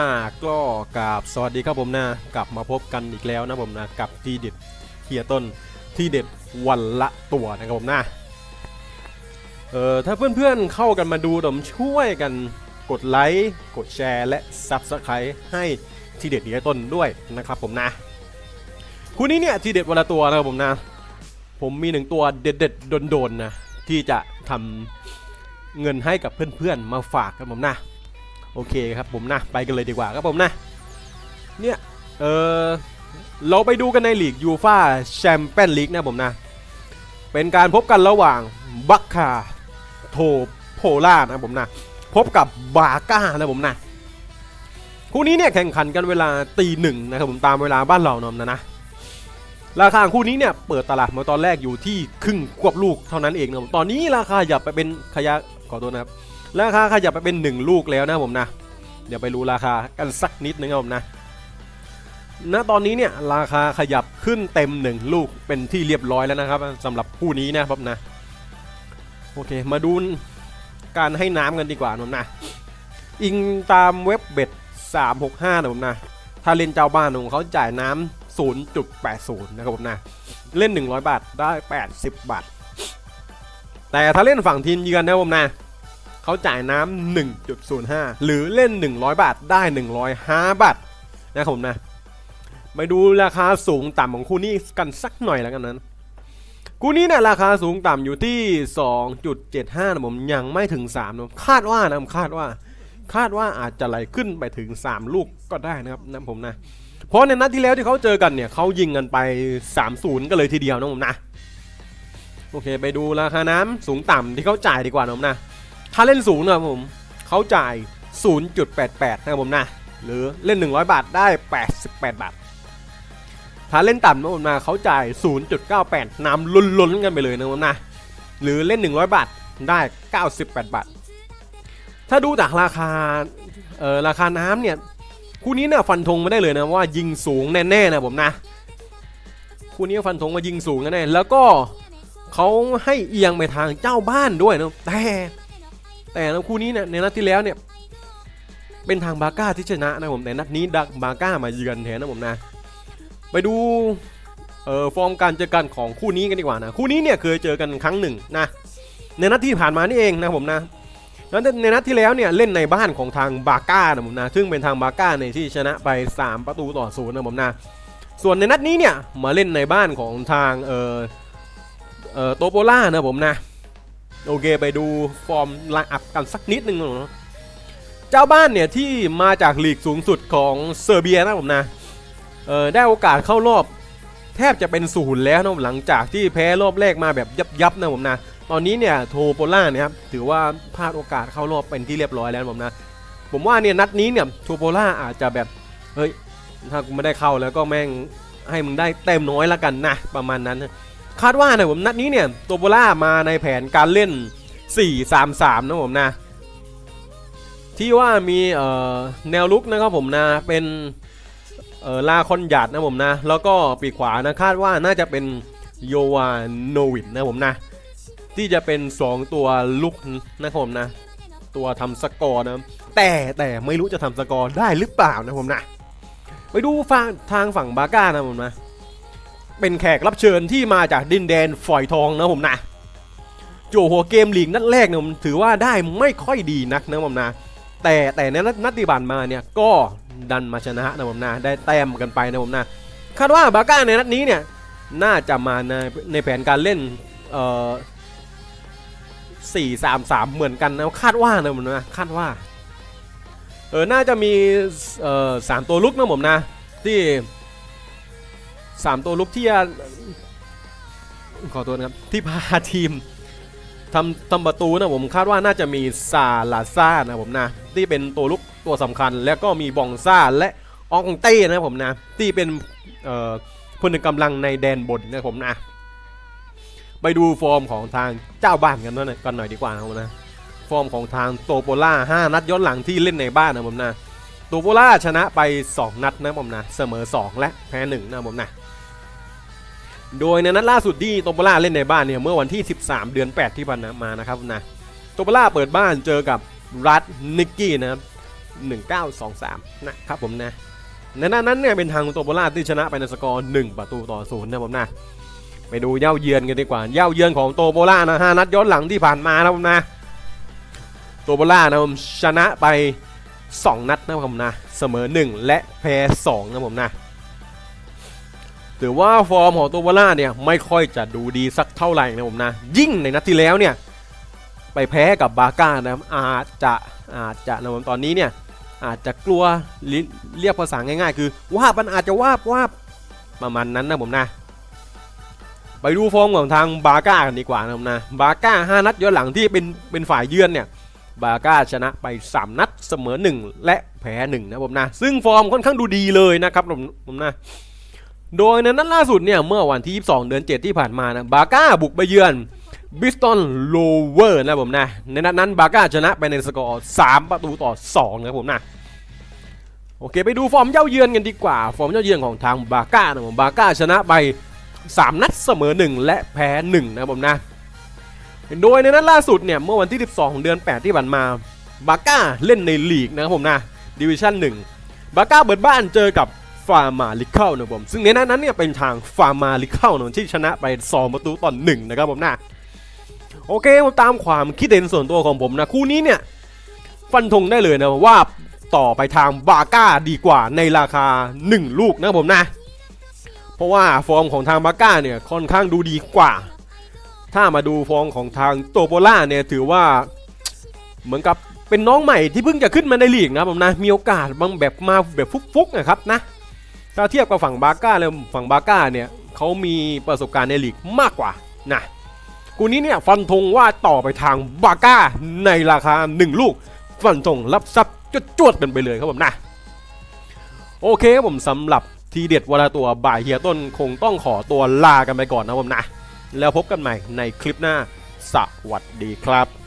อ่าก็กับสวัสดีครับผมนะกลับมาพบกันอีกแล้วนะผมนะกับทีเด็ดเฮียต้นที่เด็ดวันละตัวนะครับผมนะเอ่อถ้าเพื่อนๆเข้ากันมาดูผมช่วยกันกดไลค์กดแชร์และ Subscribe ให้ทีเด็ดเฮียต้นด้วยนะครับผมนะคู่นี้เนี่ยทีเด็ดวันละตัวนะครับผมนะ ผมมีหนึ่งตัวเด็ดๆโดนๆนะที่จะทำเงินให้กับเพื่อนๆมาฝากกันผมนะ โอเคครับผมนะไปกันเลยดีกว่าครับผมนะเนี่ยเออเราไปดูกันในลีกยูฟาแชมเปี้ยนลีกนะผมนะ เป็นการพบกันระหว่างบัคคาโทโพล่านะผมนะ พบกับบาก้านะผมนะคู่นี้เนี่ยแข่งขันกันเวลาตีหนึ่งนะครับผมตามเวลาบ้านเรานะนะนะราคาคู่นี้เนี่ยเปิดตลาดมาตอนแรกอยู่ที่ครึ่งควบลูกเท่านั้นเองนะตอนนี้ราคาหยับไปเป็นขยะขอโทษนะครับ ราคาขยับไปเป็น 1 ลูกแล้วนะผมนะ เดี๋ยวไปรู้ราคากันสักนิดนึงครับผมนะณตอนนี้เนี่ยราคาขยับขึ้นเต็ม 1 ลูกเป็นที่เรียบร้อยแล้วนะครับสำหรับคู่นี้นะครับนะโอเคมาดูการให้น้ำกันดีกว่านะผมนะอิงตามเว็บเบ็ด365นะผมนะถ้าเล่นเจ้าบ้านของเขาจ่ายน้ำ0.80 นะครับผมนะเล่น 100 บาทได้ 80 บาท แต่ถ้าเล่นฝั่งทีมเยือนนะผมนะ เขาจ่ายน้ำ1.05 หรือเล่น 100 บาทได้ 105 บาทนะครับผมนะไปดูราคาสูงต่ำของคู่นี้กันสักหน่อยแล้วกันนะคู่นี้เนี่ยราคาสูงต่ำอยู่ที่ 2.75นะผมยังไม่ถึง3นะคาดว่านะผมคาดว่า คาดว่าอาจจะไหลขึ้นไปถึง 3 ลูกก็ได้นะครับนะผมนะเพราะในนัดที่แล้วที่เขาเจอกันเนี่ยเขายิงกันไป 3-0ก็เลยทีเดียวนะผมนะโอเค ไปดูราคาน้ำสูงต่ำที่เขาจ่ายดีกว่านะผมนะ ถ้าเล่นสูงนะผมเขาจ่าย 0.88 นะครับผมนะ หรือเล่น 100 บาทได้ 88 บาท ถ้าเล่นต่ำนะผมนะเขาจ่าย 0.98 นำล้นๆกันไปเลยนะผมนะ หรือเล่น 100 บาทได้ 98 บาท ถ้าดูจากราคา เอ่อ ราคาน้ำเนี่ย คู่นี้เนี่ยฟันธงมาได้เลยนะว่ายิงสูงแน่ๆนะผมนะ คู่นี้ฟันธงว่ายิงสูงแน่ๆแล้วก็เขาให้เอียงไปทางเจ้าบ้านด้วยนะแต่ แต่ในคู่นี้เนี่ยในนัดที่แล้วเนี่ยเป็นทางบาก้าที่ชนะนะผมแต่นัดนี้ดักบาก้ามาเยือนแทนนะผมนะ ไปดูเอ่อฟอร์มการเจอกันของคู่นี้กันดีกว่านะคู่นี้เนี่ยเคยเจอกันครั้งหนึ่งนะในนัดที่ผ่านมานี่เองนะผมนะแล้วในนัดที่แล้วเนี่ยเล่นในบ้านของทางบาก้านะผมนะซึ่งเป็นทางบาก้าในที่ชนะไป 3 ประตูต่อศูนย์นะผมนะส่วนในนัดนี้เนี่ยมาเล่นในบ้านของทางเอ่อเอ่อโตโปล่านะผมนะ โอเคไปดูฟอร์มไลน์อัพกันสักนิดนึงนะเจ้าบ้านเนี่ยที่มาจากลีกสูงสุดของเซอร์เบียนะผมนะเออได้โอกาสเข้ารอบแทบจะเป็นศูนย์แล้วนะหลังจากที่แพ้รอบแรกมาแบบยับยับนะผมนะตอนนี้เนี่ยโทโปล่าเนี่ยครับถือว่าพลาดโอกาสเข้ารอบเป็นที่เรียบร้อยแล้วนะผมนะผมว่าเนี่ยนัดนี้เนี่ยโทโปล่าอาจจะแบบเฮ้ยถ้ากูไม่ได้เข้าแล้วก็แม่งให้มึงได้เต็มน้อยละกันนะประมาณนั้นนะ คาดว่านะผมนัดนี้เนี่ยโตโบล่ามาในแผนการเล่น 4-3-3 นะผมนะ ที่ว่ามีแนวลุกนะครับผมนะเป็นลาคอนหยาดนะผมนะ แล้วก็ปีกขวานะคาดว่าน่าจะเป็นโยวาโนวินนะผมนะ ที่จะเป็น 2 ตัวลุกนะครับผมนะ ตัวทำสกอร์นะแต่แต่ไม่รู้จะทำสกอร์ได้หรือเปล่านะผมนะ ไปดูฝั่งทางฝั่งบาก้านะผมนะ เป็นแขกรับเชิญที่มาจากดินแดนฝอยทองนะผมนะโจหัวเกมลีกนัดแรกเนี่ยผมถือว่าได้ไม่ค่อยดีนักนะผมนะ แต่แต่ในนัดนัดที่ผ่านมาเนี่ยก็ดันมาชนะนะผมนะได้แต้มกันไปนะผมนะคาดว่าบาก้าในนัดนี้เนี่ยน่าจะมาในในแผนการเล่นเอ่อสี่สามสามเหมือนกันนะคาดว่านะผมนะคาดว่าเออน่าจะมีเอ่อสามตัวลุกนะผมนะที่ สามตัวลุกที่จะขอตัวนะครับที่พาทีมทำทำประตูนะผมคาดว่าน่าจะมีซาลาซ่านะผมนะ ที่เป็นตัวลุกตัวสำคัญ แล้วก็มีบองซ่าและอองเต้นะผมนะ ที่เป็นเอ่อพลกำลังในแดนบนนะผมนะไปดูฟอร์มของทางเจ้าบ้านกันหน่อยกันหน่อยดีกว่านะผมนะ ฟอร์มของทางโตโปล่า5นัดย้อนหลังที่เล่นในบ้านนะผมนะโตโปล่าชนะไป 2 นัดนะผมนะ เสมอ 2 และแพ้1นะผมนะ โดยในนัดล่าสุดที่โตโปล่าเล่นในบ้านเนี่ยเมื่อวันที่ 13 เดือน 8 ที่ผ่านมานะครับนะโตโปล่าเปิดบ้านเจอกับรัฐนิกกี้นะครับ1923 นะครับผมนะในนั้นนั้นเนี่ยเป็นทางโตโบล่าที่ชนะไปในสกอร์ 1 ประตูต่อศูนย์นะผมนะไปดูเย่าเยือนกันดีกว่าเย่าเยือนของโตโบล่านะฮะนัดย้อนหลังที่ผ่านมานะผมนะโตโบล่านะผมชนะไป 2 นัดนะผมนะเสมอ 1 และแพ้2นะผมนะ ถือว่าฟอร์มของโตโบล่าเนี่ยไม่ค่อยจะดูดีสักเท่าไหร่นะผมนะ ยิ่งในนัดที่แล้วเนี่ยไปแพ้กับบาก้านะครับอาจจะอาจจะนะผมตอนนี้เนี่ยอาจจะกลัวเรียกภาษาง่ายๆ คือว่ามันอาจจะว่าบว่าบประมาณนั้นนะผมนะ ไปดูฟอร์มของทางบาก้ากันดีกว่านะผมนะบาก้า5นัดย้อนหลังที่เป็นเป็นฝ่ายเยือนเนี่ยบาก้าชนะไป 3 นัดเสมอ 1 และแพ้1นะผมนะ ซึ่งฟอร์มค่อนข้างดูดีเลยนะครับผมผมนะ โดยในนัดล่าสุดเนี่ยเมื่อวันที่ 22 เดือน 7 ที่ผ่านมานะบาก้าบุกไปเยือนบิสตันโลเวอร์นะผมนะ ในนัดนั้นบาก้าชนะไปในสกอร์ 3 ประตูต่อ 2 นะครับผมนะ โอเคไปดูฟอร์มเย้าเยือนกันดีกว่า ฟอร์มเย้าเยือนของทางบาก้านะผมบาก้าชนะไป 3 นัดเสมอ 1 และแพ้ 1 นะผมนะ โดยในนัดล่าสุดเนี่ยเมื่อวันที่ 12ของเดือน 8 ที่ผ่านมาบาก้าเล่นในลีกนะครับผมนะดิวิชั่น1บาก้าเปิดบ้านเจอกับ ฟาร์มาลิเคิลนะผมซึ่งในนั้นนั้นเนี่ยเป็นทางฟาร์มาลิเคิลนะที่ชนะไป 2 ประตูต่อหนึ่งนะครับผมนะโอเคผมตามความคิดเห็นส่วนตัวของผมนะคู่นี้เนี่ยฟันธงได้เลยนะว่าต่อไปทางบาก้าดีกว่าในราคา 1 ลูกนะครับผมนะ เพราะว่าฟอร์มของทางบาก้าเนี่ยค่อนข้างดูดีกว่า ถ้ามาดูฟอร์มของทางโตโบล่าเนี่ยถือว่าเหมือนกับเป็นน้องใหม่ที่เพิ่งจะขึ้นมาในลีกนะครับผมนะ มีโอกาสบางแบบมาแบบฟุกๆนะครับนะ ถ้าเทียบกับฝั่งบาก้าเลยฝั่งบาก้าเนี่ยเขามีประสบการณ์ในลีกมากกว่านะกูนี้เนี่ยฟันธงว่าต่อไปทางบาก้าในราคา 1 ลูก ฟันธงรับทรัพย์จวดๆกันไปเลยครับผมนะโอเคครับผมสำหรับทีเด็ดวลาตัวบ่ายเฮียต้นคงต้องขอตัวลากันไปก่อนนะผมนะ แล้วพบกันใหม่ในคลิปหน้า สวัสดีครับ